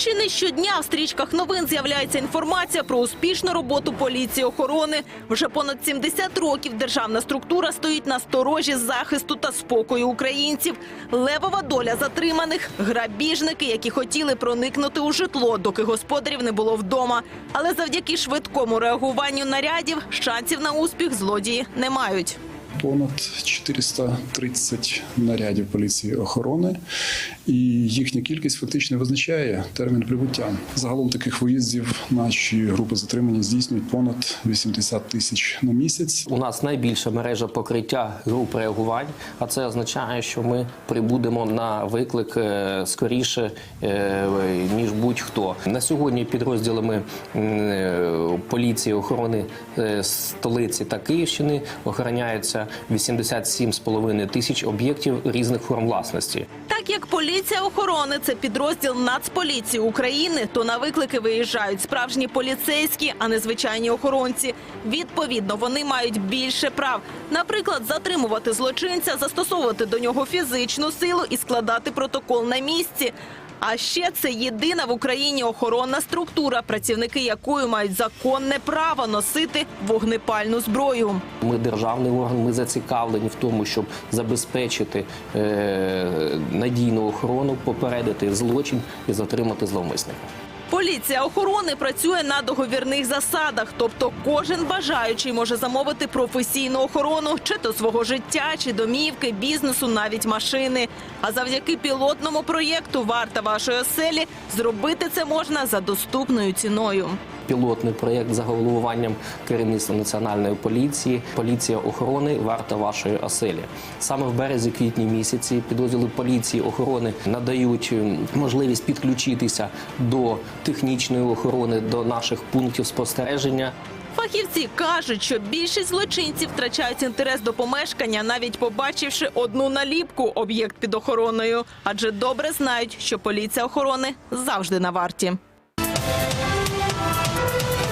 Чи не щодня в стрічках новин з'являється інформація про успішну роботу поліції охорони? Вже понад 70 років державна структура стоїть на сторожі захисту та спокою українців. Левова доля затриманих грабіжники, які хотіли проникнути у житло, доки господарів не було вдома. Але завдяки швидкому реагуванню нарядів шансів на успіх злодії не мають. Понад 430 нарядів поліції охорони, і їхня кількість фактично визначає термін прибуття. Загалом таких виїздів наші групи затримання здійснюють понад 80 тисяч на місяць. У нас найбільша мережа покриття груп реагувань, а це означає, що ми прибудемо на виклик е, скоріше е, ніж будь-хто. На сьогодні підрозділами е, поліції охорони столиці та Київщини охороняється 87,5 тисяч об'єктів різних форм власності. Так як поліція охорони це підрозділ Нацполіції України, то на виклики виїжджають справжні поліцейські, а не звичайні охоронці. Відповідно, вони мають більше прав. Наприклад, затримувати злочинця, застосовувати до нього фізичну силу і складати протокол на місці. А ще це єдина в Україні охоронна структура, працівники якої мають законне право носити вогнепальну зброю. Ми державний орган, ми зацікавлені в тому, щоб забезпечити е, надійну охорону, попередити злочин і затримати зловмисника. Поліція охорони працює на договірних засадах, тобто кожен бажаючий може замовити професійну охорону чи то свого життя, чи домівки, бізнесу, навіть машини. А завдяки пілотному проєкту Варта вашої оселі зробити це можна за доступною ціною. Пілотний проєкт за головуванням керівництва національної поліції, поліція охорони варта вашої оселі. Саме в березі-квітні місяці підрозділи поліції охорони надають можливість підключитися до технічної охорони, до наших пунктів спостереження. Фахівці кажуть, що більшість злочинців втрачають інтерес до помешкання, навіть побачивши одну наліпку об'єкт під охороною, адже добре знають, що поліція охорони завжди на варті.